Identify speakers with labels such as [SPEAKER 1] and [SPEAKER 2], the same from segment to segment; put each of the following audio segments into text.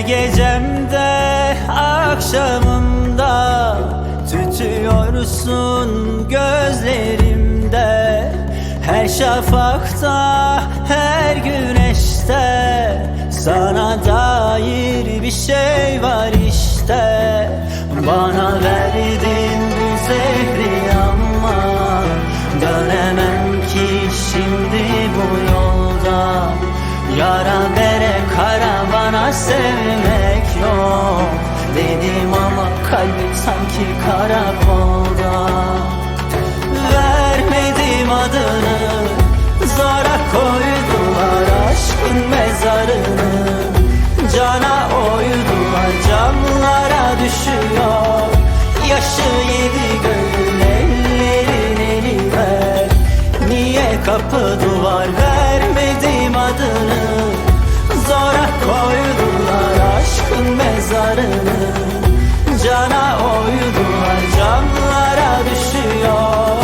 [SPEAKER 1] gecemde akşamımda Tütüyorsun gözlerimde. Her şafakta her güneşte Sana dair bir şey var işte. Bana verdin bu zehri ama Dönemem ki şimdi bu yolda. Yara bere karavana sevmek yok. Dedim ama kalbim sanki karakolda. Vermedim adını Zora koydular aşkın mezarını. Cana oydular camlara düşüyor. Yaşı yedi gönül ellerin eli ver. Niye kapı mezarını Cana oydular camlara düşüyor.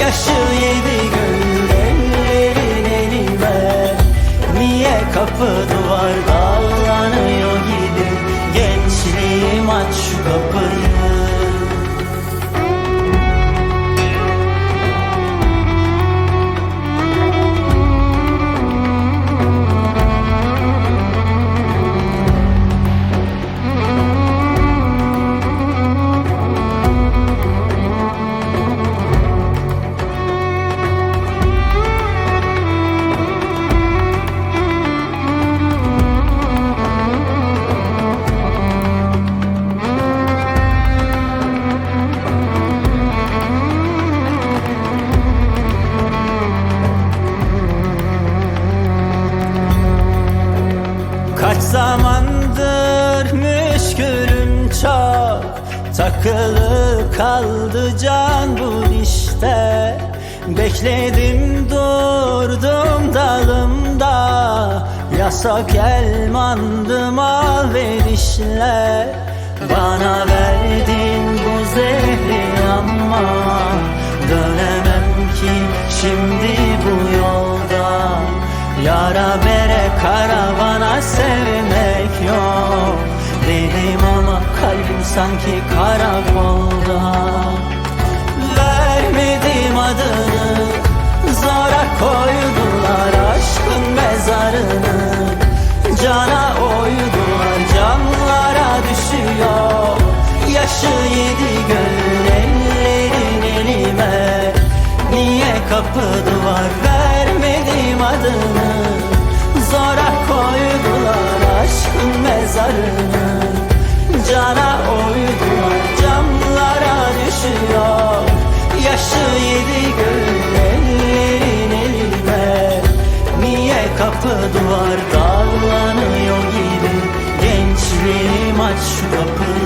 [SPEAKER 1] Yaşı yedi Takılı kaldı can bu işte. Bekledim durdum dalımda. Yasak elmandım al verişle. Bana verdin bu zehri ama Dönemem ki şimdi bu yolda. Yara bere karavana sevmek sanki karakolda. Vermedim adını Zora koydular aşkın mezarını. Cana oydular camlara düşüyor. Yaşı yedi gönül ellerin elime. Niye kapı duvar vermedim taşı yedi gönüllerin elinden Niye kapı duvar dallanıyor gibi? Gençliğim aç şu kapıyı.